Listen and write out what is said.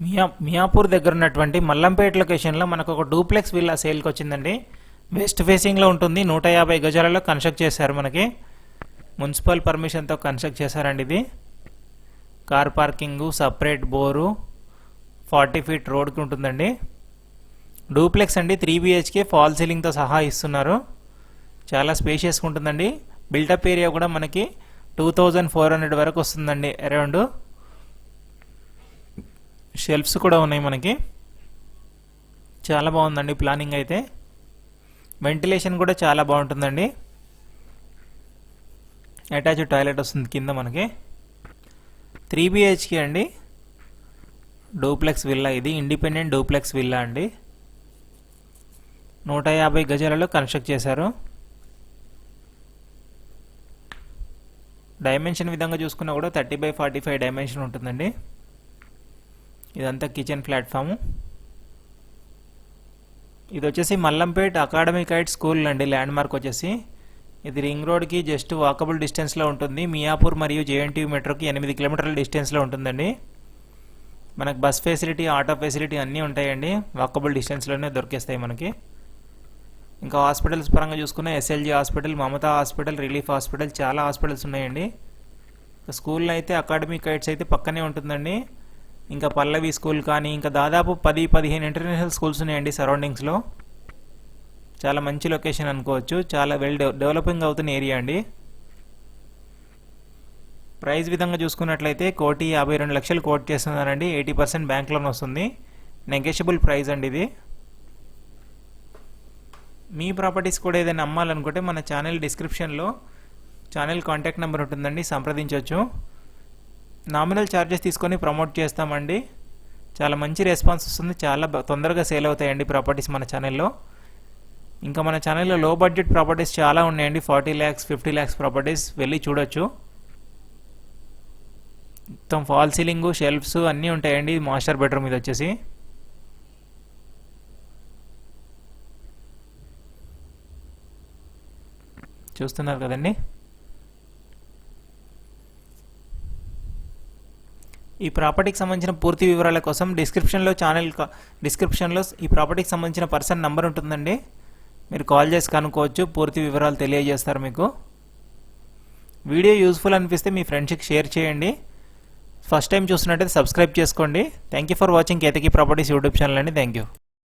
మియా మియాపూర్ దగ్గర ఉన్నటువంటి మల్లంపేట లొకేషన్లో మనకు ఒక డూప్లెక్స్ విల్లా సేల్కి వచ్చిందండి వెస్ట్ ఫేసింగ్లో ఉంటుంది. నూట యాభై గజాలలో కన్స్ట్రక్ట్ చేశారు మనకి. మున్సిపల్ పర్మిషన్తో కన్స్ట్రక్ట్ చేశారండి ఇది. Car parking separate bore forty feet రోడ్కి ఉంటుందండి. డూప్లెక్స్ అండి. త్రీ బిహెచ్కే ఫాల్ సీలింగ్తో సహా ఇస్తున్నారు. చాలా స్పేషియస్గా ఉంటుందండి. బిల్టప్ ఏరియా కూడా మనకి టూ థౌజండ్ ఫోర్ హండ్రెడ్ వరకు వస్తుందండి అరౌండ్. షెల్ఫ్స్ కూడా ఉన్నాయి మనకి. చాలా బాగుందండి ప్లానింగ్ అయితే. వెంటిలేషన్ కూడా చాలా బాగుంటుందండి. అటాచ్డ్ టాయిలెట్ వస్తుంది కింద మనకి. త్రీ బిహెచ్కే అండి. డూప్లెక్స్ విల్లా ఇది. ఇండిపెండెంట్ డూప్లెక్స్ విల్లా అండి. నూట యాభై గజాలలో కన్స్ట్రక్ట్ చేశారు. డైమెన్షన్ విధంగా చూసుకున్నా కూడా thirty by forty five dimension ఉంటుందండి. ఇదంతా కిచెన్ ప్లాట్ఫాము. ఇది వచ్చేసి మల్లంపేట్ అకాడమిక్ హైట్ స్కూల్ అండి ల్యాండ్ మార్క్ వచ్చేసి. ఇది రింగ్ రోడ్కి జస్ట్ వాకబుల్ డిస్టెన్స్లో ఉంటుంది. మియాపూర్ మరియు జేఎన్టీ మెట్రోకి ఎనిమిది కిలోమీటర్ల డిస్టెన్స్లో ఉంటుందండి. మనకు బస్ ఫెసిలిటీ ఆటో ఫెసిలిటీ అన్నీ ఉంటాయండి. వాకబుల్ డిస్టెన్స్లోనే దొరికేస్తాయి మనకి. ఇంకా హాస్పిటల్స్ పరంగా చూసుకున్న SLG hospital Mamata hospital relief hospital చాలా హాస్పిటల్స్ ఉన్నాయండి. స్కూల్లో అయితే అకాడమిక్ హైట్స్ అయితే పక్కనే ఉంటుందండి. ఇంకా పల్లవి స్కూల్ కానీ ఇంకా దాదాపు పది పదిహేను ఇంటర్నేషనల్ స్కూల్స్ ఉన్నాయండి సరౌండింగ్స్లో. చాలా మంచి లొకేషన్ అనుకోవచ్చు. చాలా వెల్ డెవలపింగ్ అవుతున్న ఏరియా అండి. ప్రైస్ విధంగా చూసుకున్నట్లయితే కోటి యాభై రెండు లక్షలు కోట్ చేస్తున్నారండి. ఎయిటీ పర్సెంట్ బ్యాంక్ లోన్ వస్తుంది. నెగోషియబుల్ ప్రైస్ అండి ఇది. మీ ప్రాపర్టీస్ కూడా ఏదైనా అమ్మాలనుకుంటే మన ఛానల్ డిస్క్రిప్షన్లో ఛానల్ కాంటాక్ట్ నెంబర్ ఉంటుందండి. సంప్రదించవచ్చు నామినల్ ఛార్జెస్ తీసుకొని ప్రమోట్ చేస్తామండి. చాలా మంచి రెస్పాన్స్ వస్తుంది. చాలా తొందరగా సేల్ అవుతాయండి ప్రాపర్టీస్ మన ఛానల్లో. ఇంకా మన ఛానల్లో లో బడ్జెట్ ప్రాపర్టీస్ చాలా ఉన్నాయండి. Forty lakhs fifty lakhs properties వెళ్ళి చూడొచ్చు. మొత్తం ఫాల్ సీలింగ్ షెల్ఫ్స్ అన్నీ ఉంటాయండి మాస్టర్ బెడ్రూమ్ ఇది వచ్చేసి. చూస్తున్నారు కదండి? ఈ ప్రాపర్టీకి సంబంధించిన పూర్తి వివరాల కోసం డిస్క్రిప్షన్లో ఛానల్ డిస్క్రిప్షన్లో ఈ ప్రాపర్టీకి సంబంధించిన పర్సన్ నంబర్ ఉంటుందండి. మీరు కాల్ చేసి కనుక్కోవచ్చు పూర్తి వివరాలు తెలియజేస్తారు మీకు. వీడియో యూస్ఫుల్ అనిపిస్తే మీ ఫ్రెండ్స్కి షేర్ చేయండి. ఫస్ట్ టైం చూస్తున్నట్టయితే సబ్స్క్రైబ్ చేసుకోండి. Thank you for watching Ketaki properties YouTube channel అండి. Thank you